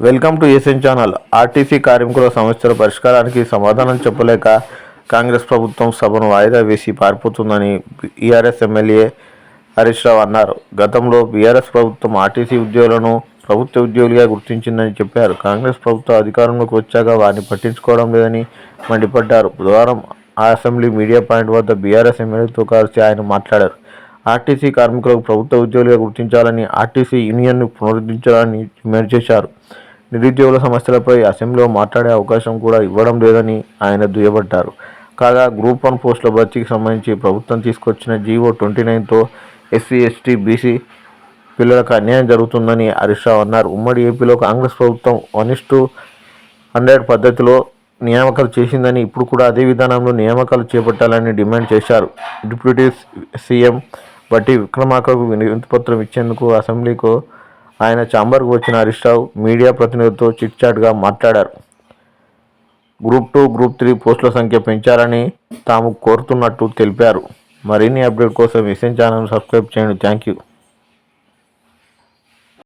Welcome to ఏసెన్ channel. RTC కార్మికుల సమస్యల పరిష్కారానికి సమాధానం చెప్పలేక కాంగ్రెస్ ప్రభుత్వం సభను వాయిదా వేసి పారిపోతుందని బీఆర్ఎస్ ఎమ్మెల్యే హరీష్ రావు అన్నారు. గతంలో బీఆర్ఎస్ ప్రభుత్వం ఆర్టీసీ ఉద్యోగులను ప్రభుత్వ ఉద్యోగులుగా గుర్తించిందని చెప్పారు. కాంగ్రెస్ ప్రభుత్వం అధికారంలోకి వచ్చాక వారిని పట్టించుకోవడం లేదని మండిపడ్డారు. బుధవారం ఆ అసెంబ్లీ మీడియా పాయింట్ వద్ద బీఆర్ఎస్ ఎమ్మెల్యేతో కలిసి ఆయన మాట్లాడారు. ఆర్టీసీ కార్మికులకు ప్రభుత్వ ఉద్యోగులుగా గుర్తించాలని ఆర్టీసీ యూనియన్ను పునరుద్ధరించాలని డిమాండ్ చేశారు. నిరుద్యోగుల సమస్యలపై అసెంబ్లీలో మాట్లాడే అవకాశం కూడా ఇవ్వడం లేదని ఆయన దుయ్యబట్టారు కాగా గ్రూప్ వన్ పోస్టుల భర్తీకి సంబంధించి ప్రభుత్వం తీసుకొచ్చిన జీవో ట్వంటీ నైన్తో ఎస్సీ ఎస్టీ బీసీ పిల్లలకు అన్యాయం జరుగుతుందని హరీష్ రావు అన్నారు. ఉమ్మడి ఏపీలో కాంగ్రెస్ ప్రభుత్వం వన్ ఇస్ టు హండ్రెడ్ పద్ధతిలో నియామకాలు చేసిందని ఇప్పుడు కూడా అదే విధానంలో నియామకాలు చేపట్టాలని డిమాండ్ చేశారు. డిప్యూటీ సీఎం బట్టి విక్రమాకకు వినతిపత్రం ఇచ్చేందుకు అసెంబ్లీకు ఆయన ఛాంబర్కు వచ్చిన హరీష్ రావు మీడియా ప్రతినిధులతో చిట్చాట్గా మాట్లాడారు. గ్రూప్ టూ గ్రూప్ త్రీ పోస్టుల సంఖ్య పెంచాలని తాము కోరుతున్నట్టు తెలిపారు. మరిన్ని అప్డేట్ కోసం ఎస్ఎన్ ఛానల్ సబ్స్క్రైబ్ చేయండి. Thank you